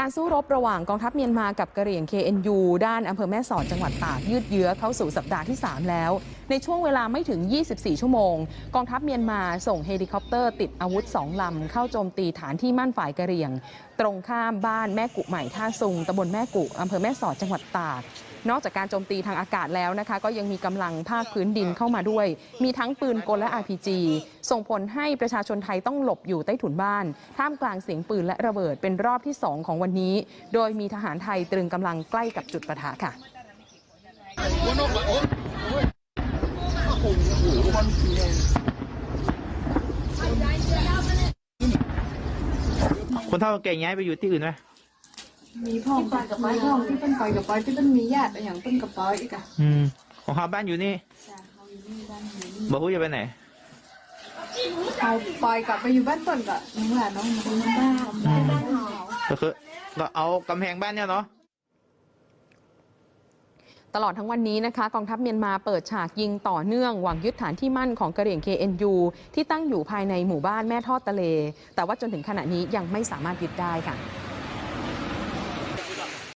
การสู้รบระหว่างกองทัพเมียนมากับกะเหรี่ยง KNU ด้านอำเภอแม่สอดจังหวัดตากยืดเยื้อเข้าสู่สัปดาห์ที่ 3 แล้ว ในช่วงเวลาไม่ถึง 24 ชั่วโมง กองทัพเมียนมาส่งเฮลิคอปเตอร์ติดอาวุธ 2 ลำ เข้าโจมตีฐานที่มั่นฝ่ายกะเหรี่ยง ตรงข้ามบ้านแม่กุใหม่ท่าซุงตำบลแม่กุอำเภอแม่สอดจังหวัดตาก นอกจากการโจมตีทางอากาศแล้วนะคะ ก็ยังมีกำลังภาคพื้นดินเข้ามาด้วย มีทั้งปืนกลและ RPG ส่งผลให้ประชาชนไทยต้องหลบอยู่ใต้ถุนบ้าน ท่ามกลางเสียงปืนและระเบิดเป็นรอบที่ 2 ของวันนี้ โดยมีทหารไทยตรึงกำลังใกล้กับจุดปะทะค่ะคนเท่าแก่ย้ายไปอยู่ที่อื่นไหม มีพ่องไปกับไปพ่องที่เป็นไปกับไปที่เป็นมีญาติอะไรอย่างเป็นกับไปอีกอะอืมของเขาบ้านอยู่นี่จ้ะเขาอยู่นี่บ้านอยู่นี่บอกว่าจะไปไหน เขาไปกลับไปอยู่บ้านเปิ่นกะน้องหลานน้องมาดูบ้านบ้านบ้านเขา ก็คือก็เอากำแพงบ้านเนี่ยเนาะ ตลอดทั้งวันนี้นะคะกองทัพเมียนมาเปิดฉากยิงต่อเนื่อง หวังยึดฐานที่มั่นของกะเหรี่ยง KNU ที่ตั้งอยู่ภายในหมู่บ้านแม่ทอดตะเล แต่ว่าจนถึงขณะนี้ยังไม่สามารถยึดได้ค่ะ